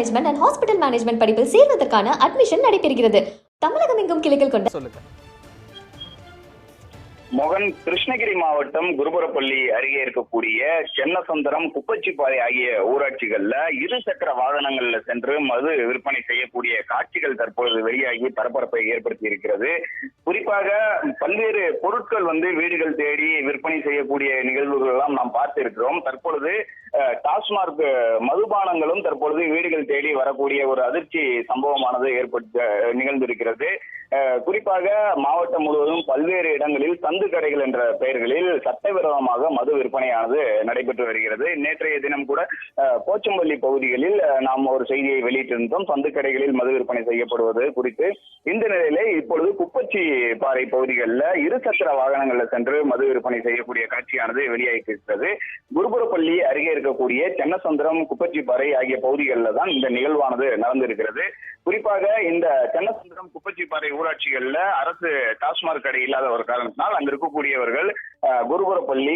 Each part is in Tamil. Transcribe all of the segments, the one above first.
மேனேஜ்மெண்ட் அண்ட் ஹாஸ்பிட்டல் மேனேஜ்மெண்ட் படிப்பில் சேர்வதற்கான அட்மிஷன் நடைபெறுகிறது. தமிழகம் எங்கும் கிளைகள் கொண்ட சொல்லுங்க. மோகன் கிருஷ்ணகிரி மாவட்டம் குருபரப்பள்ளி அருகே இருக்கக்கூடிய சென்னசந்தரம் குப்பச்சிப்பாறை ஆகிய ஊராட்சிகள்ல இரு சக்கர வாகனங்கள்ல சென்று மது விற்பனை செய்யக்கூடிய காட்சிகள் தற்பொழுது வெளியாகி பரபரப்பை ஏற்படுத்தி இருக்கிறது. குறிப்பாக பல்வேறு பொருட்கள் வந்து வீடுகள் தேடி விற்பனை செய்யக்கூடிய நிகழ்வுகள் எல்லாம் நாம் பார்த்திருக்கிறோம் தற்பொழுது டாஸ்மார்க் மதுபானங்களும் தற்பொழுது வீடுகள் தேடி வரக்கூடிய ஒரு அதிர்ச்சி சம்பவமானது ஏற்பட்டு நிகழ்ந்திருக்கிறது. குறிப்பாக மாவட்டம் முழுவதும் பல்வேறு இடங்களில் மருந்து கடைகள் என்ற பெயர்களில் சட்டவிரோதமாக மது விற்பனையானது நடைபெற்று வருகிறது. நேற்றைய தினம் கூட போச்சம்பள்ளி பகுதிகளில் நாம் ஒரு செய்தியை வெளியிட்டிருந்தோம். சந்து கடைகளில் மது விற்பனை செய்யப்படுவது குறித்து. இந்த நிலையில இப்பொழுது குப்பச்சி பாறை பகுதிகளில் இருசக்கர வாகனங்களில் சென்று மது விற்பனை செய்யக்கூடிய காட்சியானது வெளியாகியிருக்கிறது. குருபுரப்பள்ளி அருகே இருக்கக்கூடிய சென்னசந்திரம் குப்பச்சிப்பாறை ஆகிய பகுதிகளில் தான் இந்த நிகழ்வானது நடந்திருக்கிறது. குறிப்பாக இந்த சென்னசந்திரம் குப்பச்சிப்பாறை ஊராட்சிகள்ல அரசு டாஸ்மாக் கடை இல்லாத ஒரு காரணத்தினால் அங்க இருக்கக்கூடியவர்கள் குருபுரப்பள்ளி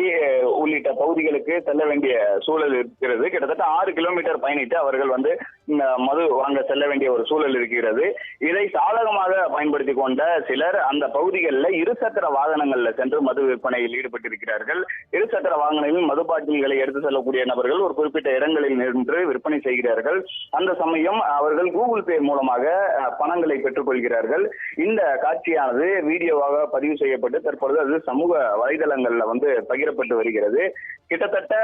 உள்ளிட்ட பகுதிகளுக்கு செல்ல வேண்டிய சூழல் இருக்கிறது. கிட்டத்தட்ட ஆறு கிலோமீட்டர் பயணித்து அவர்கள் வந்து இந்த மது வாங்க செல்ல வேண்டிய ஒரு சூழல் இருக்கிறது. இதை சாதகமாக பயன்படுத்தி கொண்ட சிலர் அந்த பகுதிகளில் இருசக்கர வாகனங்கள்ல சென்று மது விற்பனையில் ஈடுபட்டிருக்கிறார்கள். இருசக்கர வாகனங்களில் மது பாட்டில்களை எடுத்து செல்லக்கூடிய நபர்கள் ஒரு குறிப்பிட்ட இடங்களில் நின்று விற்பனை செய்கிறார்கள். அந்த சமயம் அவர்கள் கூகுள் பே மூலம் மூலமாக பணங்களை பெற்றுக்கொள்கிறார்கள். இந்த காட்சியானது வீடியோவாக பதிவு செய்யப்பட்டு தற்பொழுது அது சமூக வலைதளங்கள்ல வந்து பகிரப்பட்டு வருகிறது. கிட்டத்தட்ட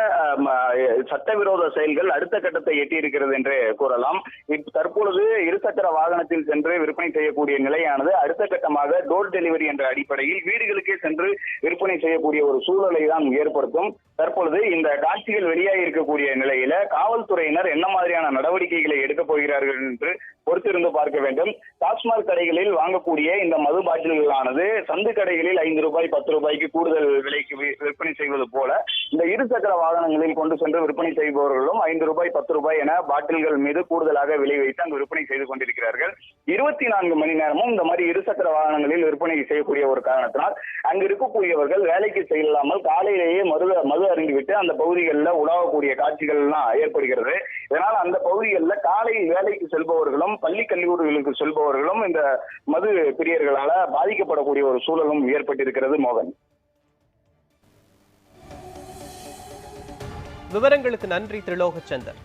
சட்டவிரோத செயல்கள் அடுத்த கட்டத்தை எட்டியிருக்கிறது என்று கூறலாம். தற்பொழுது இருசக்கர வாகனத்தில் சென்று விற்பனை செய்யக்கூடிய நிலையானது அடுத்த கட்டமாக டோர் டெலிவரி என்ற அடிப்படையில் வீடுகளுக்கே சென்று விற்பனை செய்யக்கூடிய ஒரு சூழலை தான் ஏற்படுத்தும். தற்பொழுது இந்த காட்சிகள் வெளியாகி இருக்கக்கூடிய நிலையில காவல்துறையினர் என்ன மாதிரியான நடவடிக்கைகளை எடுக்கப் போகிறார்கள் என்று பொறுத்திருந்து பார்க்க வேண்டும். டாஸ்மாக் கடைகளில் வாங்கக்கூடிய இந்த மது பாட்டில்களானது சந்து கடைகளில் ஐந்து ரூபாய் பத்து ரூபாய்க்கு கூடுதல் விலைக்கு விற்பனை செய்வது போல இந்த இருசக்கர வாகனங்களில் கொண்டு சென்று விற்பனை செய்பவர்களும் ஐந்து ரூபாய் பத்து ரூபாய் என பாட்டில்கள் மீது கூடுதலாக விலை வைத்து அங்கு விற்பனை செய்து கொண்டிருக்கிறார்கள். இருபத்தி நான்கு மணி நேரமும் இந்த மாதிரி இருசக்கர வாகனங்களில் விற்பனை செய்யக்கூடிய ஒரு காரணத்தினால் அங்கு இருக்கக்கூடியவர்கள் வேலைக்கு செல்லாமல் காலையிலேயே மது மது அருந்திவிட்டு அந்த பகுதிகளில் உலாவக்கூடிய காட்சிகள் எல்லாம் ஏற்படுகிறது. இதனால் அந்த பகுதிகளில் காலை வேலைக்கு செல்பவர்களும் பள்ளி கல்லூரிகளுக்கு செல்பவர்களும் இந்த மது பிரியர்களால பாதிக்கப்படக்கூடிய ஒரு சூழலும் ஏற்பட்டிருக்கிறது மோகன். விவரங்களுக்கு நன்றி திரிலோகச்சந்தர்